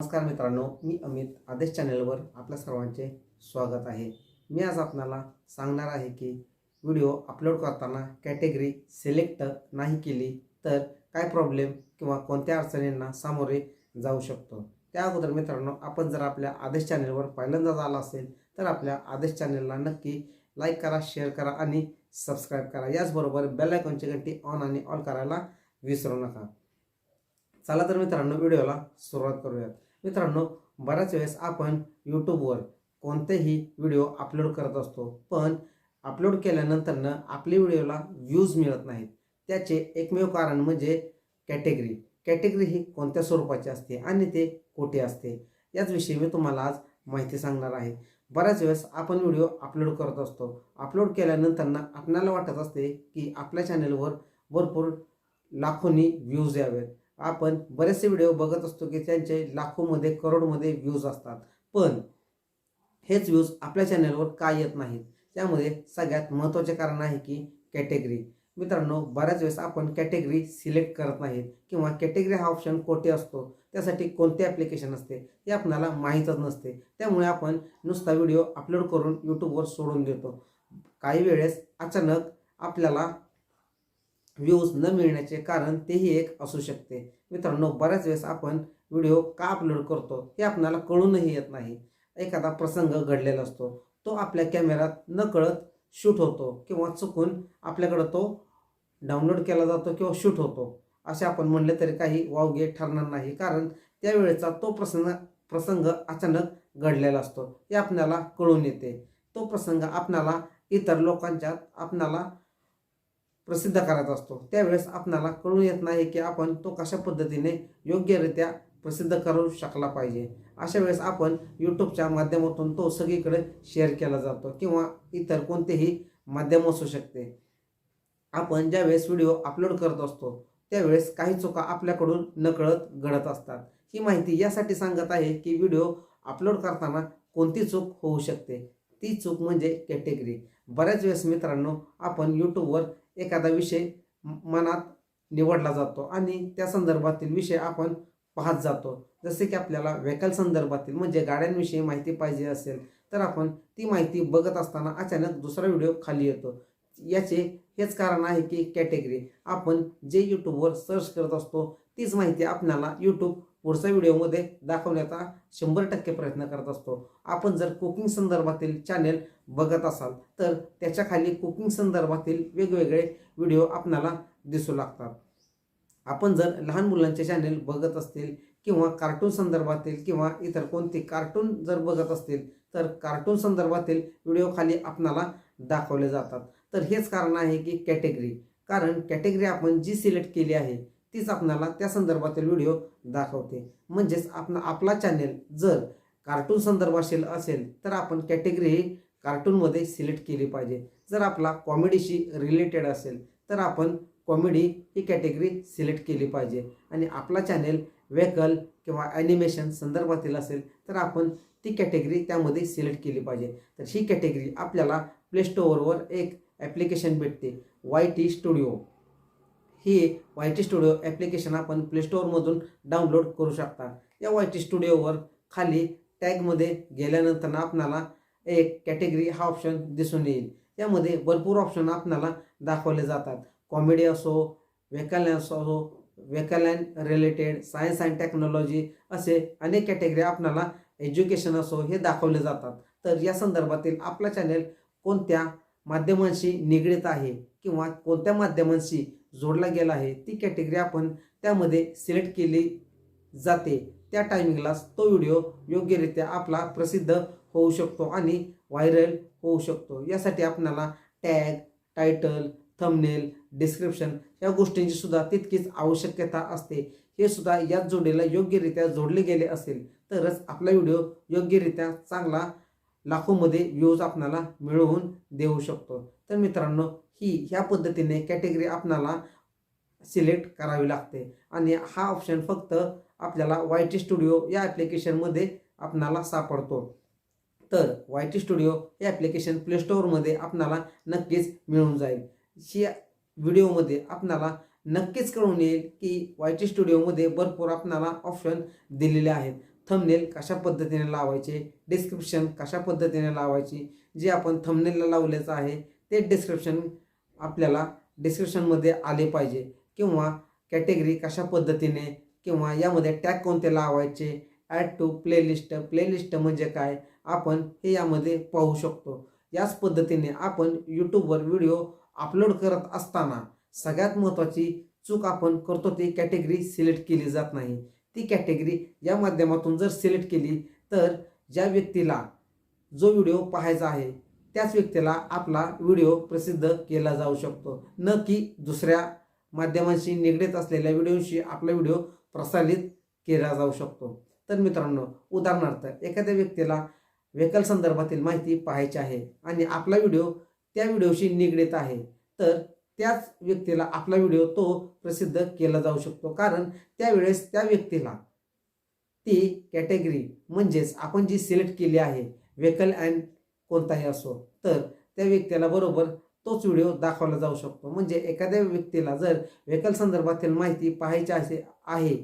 नमस्कार मित्रांनो मी अमित आदेश चॅनलवर आपल्या सर्वांचे स्वागत आहे. मी आज आपणाला सांगणार आहे की व्हिडिओ अपलोड करताना कॅटेगरी सिलेक्ट नाही केली तर काय प्रॉब्लेम किंवा कोणत्या अडचणींना सामोरे जाऊ शकतो? त्या अगोदर मित्रांनो आपण जर आपल्या आदेश चॅनलवर पहिल्यांदाच आला असेल तर आपल्या आदेश चॅनलला नक्की लाईक करा शेअर करा आणि सबस्क्राईब करा. याचबरोबर बेल आयकॉनची घंटी ऑन आणि ऑन करायला विसरू नका. चला तर मित्रांनो व्हिडिओला सुरुवात करूयात. मित्रांनो बऱ्याच वेळेस आपण यूट्यूबवर कोणतेही व्हिडिओ अपलोड करत असतो पण अपलोड केल्यानंतरनं आपल्या व्हिडिओला व्ह्यूज मिळत नाहीत. त्याचे एकमेव कारण म्हणजे कॅटेगरी कॅटेगरी ही कोणत्या स्वरूपाची असते आणि ते कोठे असते याचविषयी मी तुम्हाला आज माहिती सांगणार आहे. बऱ्याच वेळेस आपण व्हिडिओ अपलोड करत असतो. अपलोड केल्यानंतरनं आपल्याला वाटत असते की आपल्या चॅनलवर भरपूर लाखोनी व्ह्यूज यावेत. आपण बरेचसे व्हिडिओ बघत असतो की त्यांचे लाखोमध्ये करोडमध्ये व्ह्यूज असतात. पण हेच व्ह्यूज आपल्या चॅनलवर का येत नाहीत? त्यामध्ये सगळ्यात महत्त्वाचे कारण आहे की कॅटेगरी मित्रांनो बऱ्याच वेळेस आपण कॅटेगरी सिलेक्ट करत नाहीत किंवा कॅटेगरी हा ऑप्शन कोठे असतो. त्यासाठी कोणते ॲप्लिकेशन असते हे आपणाला माहीतच नसते. त्यामुळे आपण नुसता व्हिडिओ अपलोड करून यूट्यूबवर सोडून देतो. काही वेळेस अचानक आपल्याला व्ह्यूज न मिळण्याचे कारण तेही एक असू शकते. मित्रांनो बऱ्याच वेळेस आपण व्हिडिओ का अपलोड करतो हे आपल्याला कळूनही येत नाही. एखादा प्रसंग घडलेला असतो तो आपल्या कॅमेऱ्यात न कळत शूट होतो किंवा चुकून आपल्याकडं तो डाउनलोड केला जातो किंवा शूट होतो. असे आपण म्हणले तरी काही वावगे ठरणार नाही कारण त्यावेळेचा तो प्रसंग प्रसंग अचानक घडलेला असतो हे आपल्याला कळून येते. तो प्रसंग आपणाला इतर लोकांच्यात आपणाला प्रसिद्ध करायचा असतो. त्यावेळेस आपणाला कळून येत नाही की आपण तो कशा पद्धतीने योग्यरित्या प्रसिद्ध करू शकला पाहिजे. अशा वेळेस आपण यूट्यूबच्या माध्यमातून तो सगळीकडे शेअर केला जातो किंवा इतर कोणतेही माध्यम असू शकते. आपण ज्यावेळेस व्हिडिओ अपलोड करत असतो त्यावेळेस काही चुका आपल्याकडून नकळत घडत असतात. ही माहिती यासाठी सांगत आहे की व्हिडिओ अपलोड करताना कोणती चूक होऊ शकते? ती चूक म्हणजे कॅटेगरी बऱ्याच वेळेस मित्रांनो आपण यूट्यूबवर एखादा विषय मनात निवडला जातो आणि त्या संदर्भातील विषय आपण पाहत जातो. जसे की आपल्याला व्हेकल संदर्भातील म्हणजे गाड्यांविषयी माहिती पाहिजे असेल तर आपण ती माहिती बघत असताना अचानक दुसरा व्हिडिओ खाली येतो. याचे हेच कारण आहे की कॅटेगरी. आपण जे यूट्यूबवर सर्च करत असतो तीच माहिती आपल्याला यूट्यूब पुढच्या व्हिडिओमध्ये दाखवण्याचा शंभर टक्के प्रयत्न करत असतो. आपण जर कुकिंग संदर्भातील चॅनेल बघत असाल तर त्याच्याखाली कुकिंग संदर्भातील वेगवेगळे व्हिडिओ आपणाला दिसू लागतात. आपण जर लहान मुलांचे चॅनेल बघत असतील किंवा कार्टून संदर्भातील किंवा इतर कोणते कार्टून जर बघत असतील तर कार्टून संदर्भातील व्हिडिओ खाली आपणाला दाखवले जातात. तर हेच कारण आहे की कॅटेगरी कारण कॅटेगरी आपण जी सिलेक्ट केली आहे तीच आपणाला त्या संदर्भातील व्हिडिओ दाखवते. म्हणजेच आपण आपला चॅनेल जर कार्टून संदर्भाशील असेल तर आपण कॅटेगरी ही कार्टूनमध्ये सिलेक्ट केली पाहिजे. जर आपला कॉमेडीशी रिलेटेड असेल तर आपण कॉमेडी ही कॅटेगरी सिलेक्ट केली पाहिजे. आणि आपला चॅनेल व्हेकल किंवा ॲनिमेशन संदर्भातील असेल तर आपण ती कॅटेगरी त्यामध्ये सिलेक्ट केली पाहिजे. तर ही कॅटेगरी आपल्याला प्लेस्टोअरवर एक ॲप्लिकेशन भेटते. वाय टी स्टुडिओ हे वाय टी स्टुडिओ ॲप्लिकेशन आपण प्लेस्टोअरमधून डाउनलोड करू शकता. या वाय टी स्टुडिओवर खाली टॅगमध्ये गेल्यानंतर आपणाला एक कॅटेगरी हा ऑप्शन दिसून येईल. यामध्ये भरपूर ऑप्शन आपणाला दाखवले जातात. कॉमेडी असो व्हेकल असो vehicle related science and technology असे अनेक कॅटेगरी आपणाला एज्युकेशन असो हे दाखवले जातात. तर या संदर्भातील आपला चॅनेल कोणत्या माध्यमांशी निगडीत आहे किंवा कोणत्या माध्यमांशी जोडला गेला आहे. ती कॅटेगरी आपण त्यामध्ये सिलेक्ट केली जाते. त्या टायमिंगलाच तो व्हिडिओ योग्यरित्या आपला प्रसिद्ध होऊ शकतो आणि व्हायरल होऊ शकतो. यासाठी आपणाला टॅग टायटल थंबनेल डिस्क्रिप्शन या गोष्टींची सुद्धा तितकीच आवश्यकता असते. हे सुद्धा याच जोडीला योग्यरित्या जोडले गेले असेल तरच आपला व्हिडिओ योग्यरित्या चांगला लाखोमध्ये व्ह्यूज आपणाला मिळवून देऊ शकतो. तर मित्रांनो ही ह्या पद्धतीने कॅटेगरी आपणाला सिलेक्ट करावी लागते. आणि हा ऑप्शन फक्त आपल्याला वाय टी स्टुडिओ या ॲप्लिकेशनमध्ये आपणाला सापडतो. तर वाय टी स्टुडिओ हे ॲप्लिकेशन प्लेस्टोअरमध्ये आपणाला नक्कीच मिळून जाईल. ही व्हिडिओमध्ये आपणाला नक्कीच कळून येईल की वाय टी स्टुडिओमध्ये भरपूर आपणाला ऑप्शन दिलेले आहेत. थंबनेल कशा पद्धतीने लावायचे? डिस्क्रिप्शन कशा पद्धतीने लावायची? जे आपण थंबनेलला लावल्याचं आहे ते डिस्क्रिप्शन आपल्याला डिस्क्रिप्शनमध्ये आले पाहिजे. किंवा कॅटेगरी कशा पद्धतीने किंवा यामध्ये टॅग कोणते लावायचे ॲड टू प्लेलिस्ट प्लेलिस्ट म्हणजे काय? आपण हे यामध्ये पाहू शकतो. याच पद्धतीने आपण यूट्यूबवर व्हिडिओ अपलोड करत असताना सगळ्यात महत्त्वाची चूक आपण करतो ती कॅटेगरी सिलेक्ट केली जात नाही. ती कॅटेगरी या माध्यमातून जर सिलेक्ट केली तर ज्या व्यक्तीला जो व्हिडिओ पाहायचा आहे त्याच व्यक्तीला आपला व्हिडिओ प्रसिद्ध केला जाऊ शकतो. न की दुसऱ्या माध्यमांशी निगडीत असलेल्या व्हिडिओशी आपला व्हिडिओ प्रसारित केला जाऊ शकतो. तर मित्रांनो उदाहरणार्थ एखाद्या व्यक्तीला व्हेकल संदर्भातील माहिती पाहायची आहे आणि आपला व्हिडिओ त्या व्हिडिओशी निगडीत आहे तर त्याच व्यक्तीला आपला व्हिडिओ तो प्रसिद्ध केला जाऊ शकतो. कारण त्यावेळेस त्या व्यक्तीला ती कॅटेगरी म्हणजेच आपण जी सिलेक्ट केली आहे व्हेकल अँड कोणताही असो तर त्या व्यक्तीला बरोबर तोच व्हिडिओ दाखवला जाऊ शकतो. म्हणजे एखाद्या व्यक्तीला जर व्हेकल संदर्भातील माहिती पाहायची असे आहे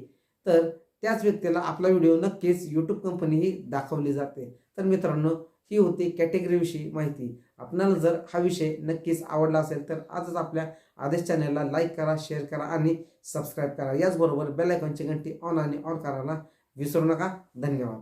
तर त्याच व्यक्तीला आपला व्हिडिओ नक्कीच यूट्यूब कंपनी ही दाखवली जाते. तर मित्रांनो ही होती कॅटेगरीविषयी माहिती. आपणाला जर हा विषय नक्कीच आवडला असेल तर आजच आपल्या आदेश चॅनलला लाईक करा शेअर करा आणि सबस्क्राईब करा. याचबरोबर बेलायकॉनची घंटी ऑन आणि ऑन करायला विसरू नका. धन्यवाद.